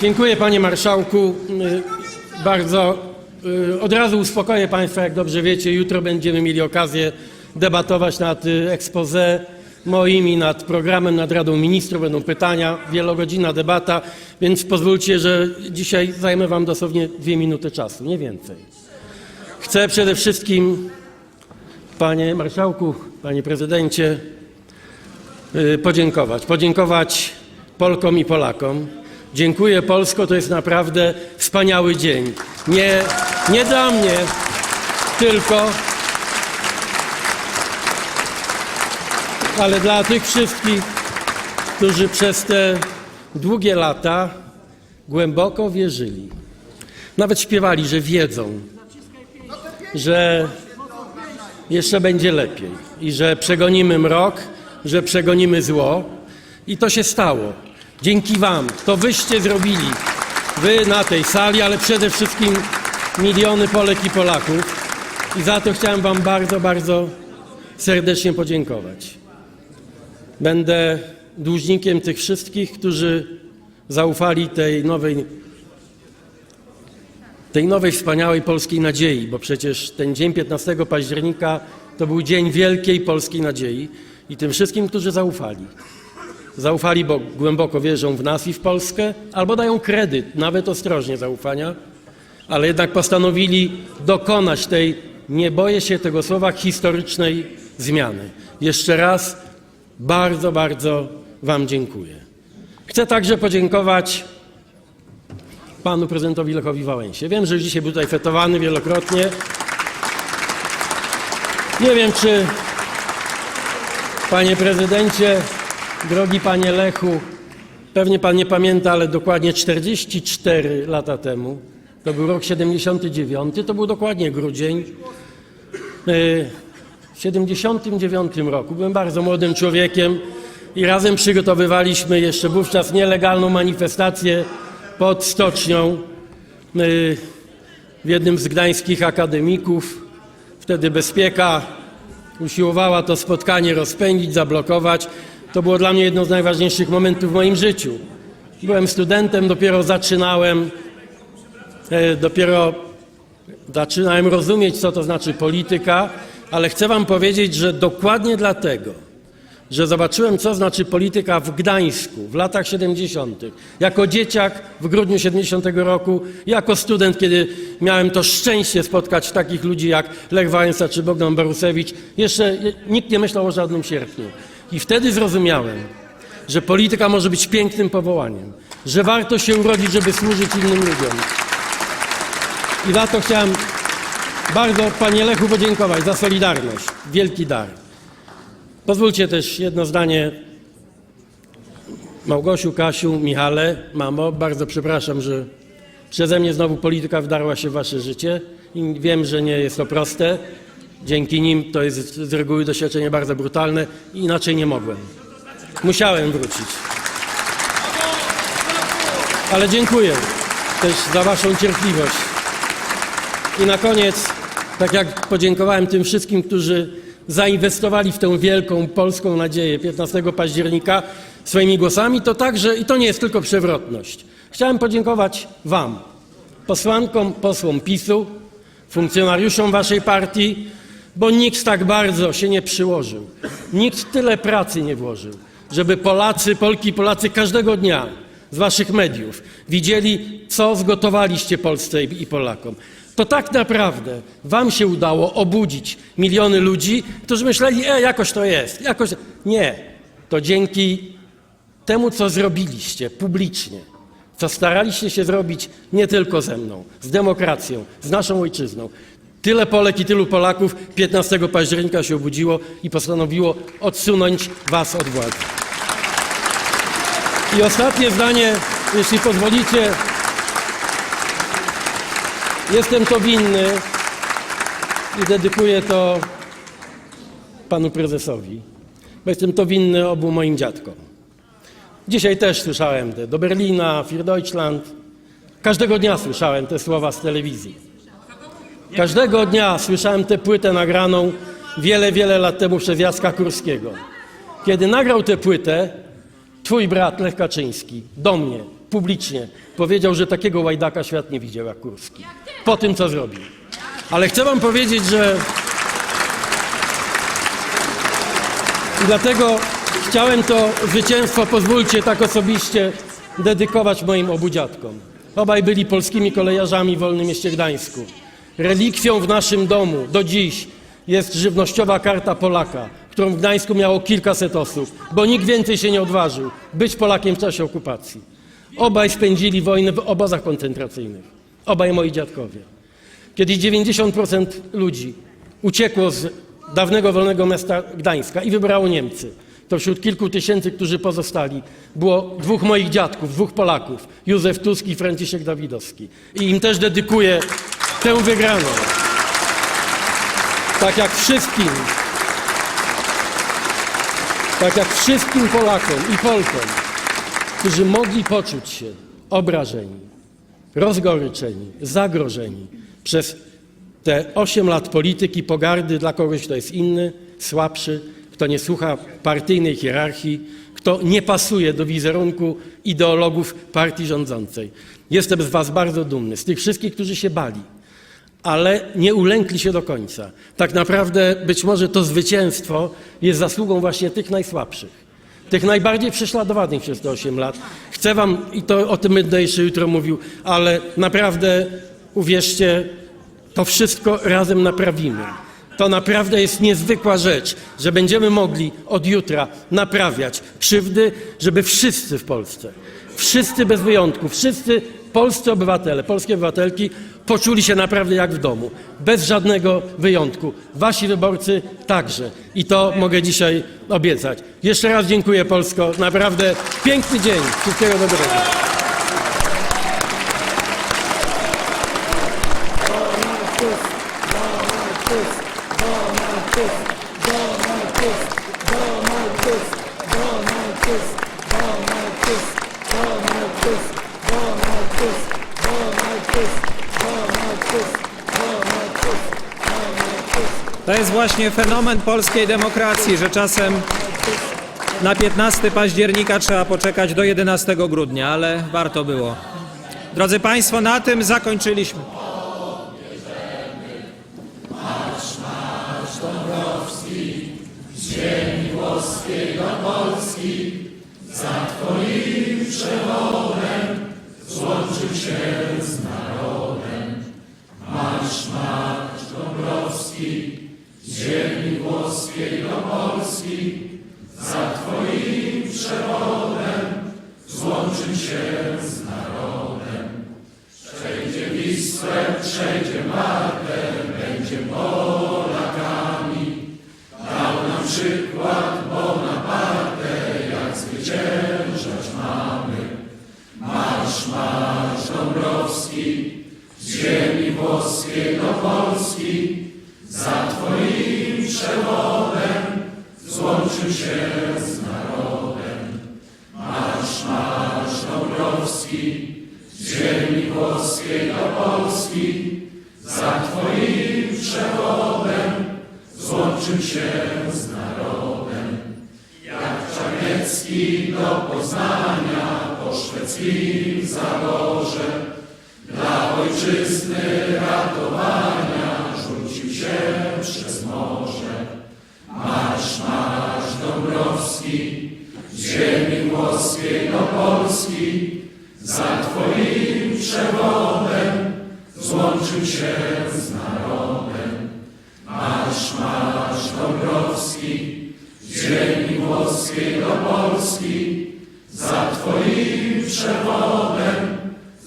Dziękuję panie marszałku. Y, Bardzo y, od razu uspokoję państwa, jak dobrze wiecie, jutro będziemy mieli okazję debatować nad y, expose moim i nad programem, nad Radą Ministrów. Będą pytania, wielogodzinna debata, więc pozwólcie, że dzisiaj zajmę wam dosłownie dwie minuty czasu, nie więcej. Chcę przede wszystkim, panie marszałku, panie prezydencie, podziękować. Podziękować Polkom i Polakom. Dziękuję Polsko, to jest naprawdę wspaniały dzień. Nie, nie dla mnie tylko, ale dla tych wszystkich, którzy przez te długie lata głęboko wierzyli. Nawet śpiewali, że wiedzą, że jeszcze będzie lepiej i że przegonimy mrok, że przegonimy zło. I to się stało. Dzięki Wam. To Wyście zrobili. Wy na tej sali, ale przede wszystkim miliony Polek i Polaków. I za to chciałem Wam bardzo, bardzo serdecznie podziękować. Będę dłużnikiem tych wszystkich, którzy zaufali tej nowej tej nowej, wspaniałej polskiej nadziei, bo przecież ten dzień 15 października to był dzień wielkiej polskiej nadziei i tym wszystkim, którzy zaufali. Zaufali, bo głęboko wierzą w nas i w Polskę, albo dają kredyt, nawet ostrożnie zaufania, ale jednak postanowili dokonać tej, nie boję się tego słowa, historycznej zmiany. Jeszcze raz bardzo, bardzo Wam dziękuję. Chcę także podziękować panu prezydentowi Lechowi Wałęsie. Wiem, że dzisiaj był tutaj fetowany wielokrotnie. Nie wiem, czy panie prezydencie, drogi panie Lechu, pewnie pan nie pamięta, ale dokładnie 44 lata temu, to był rok 79, to był dokładnie grudzień. y, W 79 roku byłem bardzo młodym człowiekiem i razem przygotowywaliśmy jeszcze wówczas nielegalną manifestację pod stocznią y, w jednym z gdańskich akademików. Wtedy bezpieka usiłowała to spotkanie rozpędzić, zablokować. To było dla mnie jedno z najważniejszych momentów w moim życiu. Byłem studentem, dopiero zaczynałem, e, dopiero zaczynałem rozumieć, co to znaczy polityka, ale chcę Wam powiedzieć, że dokładnie dlatego, że zobaczyłem, co znaczy polityka w Gdańsku w latach 70., jako dzieciak w grudniu 70 roku, jako student, kiedy miałem to szczęście spotkać takich ludzi jak Lech Wałęsa czy Bogdan Borusewicz, jeszcze nikt nie myślał o żadnym sierpniu. I wtedy zrozumiałem, że polityka może być pięknym powołaniem, że warto się urodzić, żeby służyć innym ludziom. I za to chciałem bardzo Panie Lechu podziękować za solidarność. Wielki dar. Pozwólcie też jedno zdanie. Małgosiu, Kasiu, Michale, mamo, bardzo przepraszam, że przeze mnie znowu polityka wdarła się w wasze życie i wiem, że nie jest to proste. Dzięki nim to jest z reguły doświadczenie bardzo brutalne i inaczej nie mogłem. Musiałem wrócić. Ale dziękuję też za waszą cierpliwość. I na koniec, tak jak podziękowałem tym wszystkim, którzy zainwestowali w tę wielką polską nadzieję 15 października swoimi głosami, to także, i to nie jest tylko przewrotność, chciałem podziękować Wam, posłankom, posłom PiSu, funkcjonariuszom Waszej partii, bo nikt tak bardzo się nie przyłożył, nikt tyle pracy nie włożył, żeby Polacy, Polki i Polacy każdego dnia z Waszych mediów widzieli, co zgotowaliście Polsce i Polakom to tak naprawdę wam się udało obudzić miliony ludzi, którzy myśleli, e, jakoś to jest, jakoś... Nie, to dzięki temu, co zrobiliście publicznie, co staraliście się zrobić nie tylko ze mną, z demokracją, z naszą ojczyzną. Tyle Polek i tylu Polaków 15 października się obudziło i postanowiło odsunąć was od władzy. I ostatnie zdanie, jeśli pozwolicie, Jestem to winny i dedykuję to panu prezesowi, bo jestem to winny obu moim dziadkom. Dzisiaj też słyszałem te do Berlina, für Deutschland. Każdego dnia słyszałem te słowa z telewizji. Każdego dnia słyszałem tę płytę nagraną wiele, wiele lat temu przez Jacka Kurskiego. Kiedy nagrał tę płytę, twój brat Lech Kaczyński do mnie publicznie powiedział, że takiego łajdaka świat nie widział jak Kurski. Po tym, co zrobił. Ale chcę wam powiedzieć, że... I dlatego chciałem to zwycięstwo, pozwólcie tak osobiście, dedykować moim obu dziadkom. Obaj byli polskimi kolejarzami w Wolnym Mieście Gdańsku. Relikwią w naszym domu do dziś jest żywnościowa karta Polaka, którą w Gdańsku miało kilkaset osób, bo nikt więcej się nie odważył być Polakiem w czasie okupacji. Obaj spędzili wojnę w obozach koncentracyjnych. Obaj moi dziadkowie. Kiedyś 90% ludzi uciekło z dawnego wolnego miasta Gdańska i wybrało Niemcy. To wśród kilku tysięcy, którzy pozostali, było dwóch moich dziadków, dwóch Polaków, Józef Tusk i Franciszek Dawidowski. I im też dedykuję tę wygraną. Tak jak wszystkim, tak jak wszystkim Polakom i Polkom, którzy mogli poczuć się obrażeni, rozgoryczeni, zagrożeni przez te 8 lat polityki, pogardy dla kogoś, kto jest inny, słabszy, kto nie słucha partyjnej hierarchii, kto nie pasuje do wizerunku ideologów partii rządzącej. Jestem z Was bardzo dumny, z tych wszystkich, którzy się bali, ale nie ulękli się do końca. Tak naprawdę być może to zwycięstwo jest zasługą właśnie tych najsłabszych tych najbardziej prześladowanych przez te 8 lat. Chcę wam, i to o tym będę jeszcze jutro mówił, ale naprawdę uwierzcie, to wszystko razem naprawimy. To naprawdę jest niezwykła rzecz, że będziemy mogli od jutra naprawiać krzywdy, żeby wszyscy w Polsce, wszyscy bez wyjątku, wszyscy polscy obywatele, polskie obywatelki poczuli się naprawdę jak w domu, bez żadnego wyjątku. Wasi wyborcy także. I to mogę dzisiaj obiecać. Jeszcze raz dziękuję Polsko. Naprawdę piękny dzień. Wszystkiego dobrego. właśnie fenomen polskiej demokracji, że czasem na 15 października trzeba poczekać do 11 grudnia, ale warto było. Drodzy Państwo, na tym zakończyliśmy. ziemi włoskiej do Polski, za Twoim przewodem złączył się z narodem. Marsz, marsz Dąbrowski, z ziemi włoskiej do Polski, za Twoim przewodem złączy się z narodem. Przejdzie Wisłę, przejdzie Martę, będzie Polakami. Dał nam przykład Bonaparte, jak zwyciężać mamy. Marsz, marsz Dąbrowski, z ziemi włoskiej do Polski, z ziemi polskiej do Polski, za Twoim przewodem złączył się z narodem. Jak Czarniecki do Poznania po szwedzkim Zagorze, dla ojczyzny ratowania rzucił się przez morze. Marsz, marsz Dąbrowski, z ziemi włoskiej do Polski, za Twoim przewodem złączył się z narodem. Marsz, marsz Dąbrowski, z ziemi włoskiej do Polski, za Twoim przewodem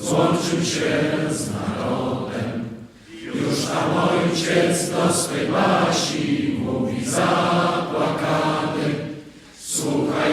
złączył się z narodem. Już tam ojciec do swej baści mówi zapłakany, słuchaj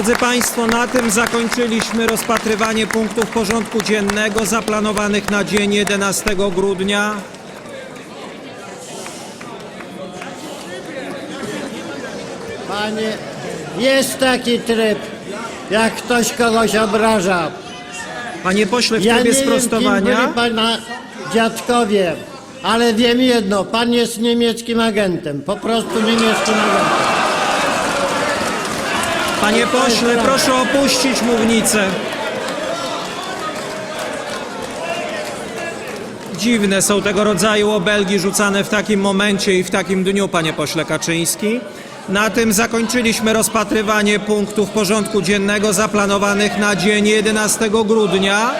Drodzy Państwo, na tym zakończyliśmy rozpatrywanie punktów porządku dziennego zaplanowanych na dzień 11 grudnia. Panie, jest taki tryb, jak ktoś kogoś obraża. Panie pośle, w Ja nie trybie wiem, kim sprostowania. byli pana dziadkowie, ale wiem jedno, pan jest niemieckim agentem, po prostu niemieckim agentem. Panie pośle, proszę opuścić mównicę. Dziwne są tego rodzaju obelgi rzucane w takim momencie i w takim dniu, panie pośle Kaczyński. Na tym zakończyliśmy rozpatrywanie punktów porządku dziennego zaplanowanych na dzień 11 grudnia.